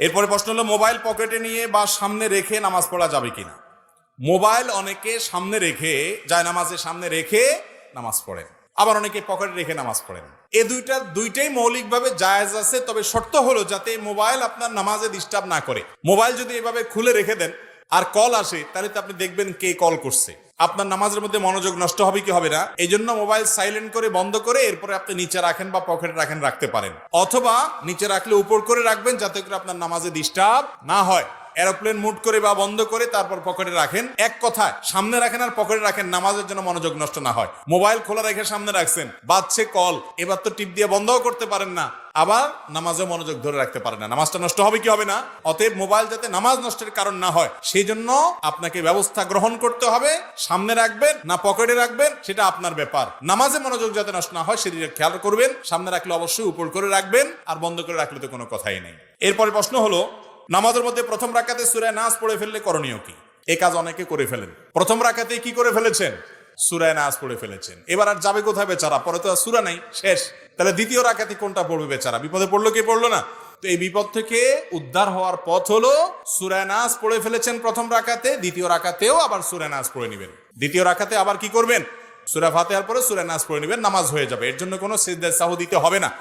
এরপরে প্রশ্ন হলো, মোবাইল পকেটে নিয়ে বা সামনে রেখে নামাজ পড়া যাবে কিনা? মোবাইল অনেকে সামনে রেখে যায় নামাজের সামনে রেখে নামাজ পড়েন। আবার অনেকে পকেটে রেখে নামাজ পড়েন। এ দুইটা, দুইটাই মৌলিকভাবে জায়েজ আছে, তবে শর্ত হলো যাতে মোবাইল আপনার নামাজে ডিস্টার্ব না করে। মোবাইল যদি এভাবে খুলে রেখে দেন আর কল আসে, তাহলে তো আপনি দেখবেন কে কল করছে। আপনার নামাজের মধ্যে মনোযোগ নষ্ট হবে কি হবে না? এই জন্য মোবাইল সাইলেন্ট করে বন্ধ করে এরপরে আপনি নিচে রাখেন বা পকেটে রাখেন, রাখতে পারেন। অথবা নিচে রাখলে উপর করে রাখবেন, যাতে করে আপনার নামাজে ডিস্টার্ব না হয়। এরোপ্লেন মুড করে বা বন্ধ করে তারপর পকেটে রাখেন। এক কথায়, সামনে রাখেন আর পকেটে রাখেন, নামাজের জন্য মনোযোগ নষ্ট না হয়। মোবাইল খোলা রেখে সামনে রাখছেন, বাজছে কল, এবার তো টিপ দিয়ে বন্ধও করতে পারেন না। আবার নামাজে মনোযোগ ধরে রাখতে পারে না। নামাজটা নষ্ট হবে কি হবে না? অতএব মোবাইল যাতে নামাজ নষ্টের কারণ না হয় সেই জন্য আপনাকে ব্যবস্থা গ্রহণ করতে হবে। সামনে রাখবেন না পকেটে রাখবেন, সেটা আপনার ব্যাপার। নামাজে মনোযোগ যাতে নষ্ট না হয়, সেদিকে খেয়াল করবেন। সামনে রাখলে অবশ্যই উপর করে রাখবেন, আর বন্ধ করে রাখলে তো কোনো কথাই নেই। এরপরে প্রশ্ন হলো নামাজের মধ্যে প্রথম রাকাতে সুরায় নাচ পড়ে ফেললে করণীয় কি? এ কাজ অনেকে করে ফেলেন। প্রথম রাকাতে কি করে ফেলেছেন? সুরায় নাচ পড়ে ফেলেছেন। এবার আর যাবে কোথায় বেচারা? পরে তো আর সুরা নাই, শেষ। তাহলে দ্বিতীয় রাকাতে কোনটা পড়বে বেচারা? বিপদে পড়ল কি পড়ল না? তো এই বিপদ থেকে উদ্ধার হওয়ার পথ হলো সুরায় নাচ পড়ে ফেলেছেন প্রথম রাকাতে, দ্বিতীয় রাকাতেও আবার সুরায় নাচ পড়ে নেবেন। দ্বিতীয় রাকাতে আবার কি করবেন? সুরা ফাতেহার পরে সুরা নাচ পড়ে নেবেন, নামাজ হয়ে যাবে। এর জন্য কোনো সিদ্ধার সাহু দিতে হবে না।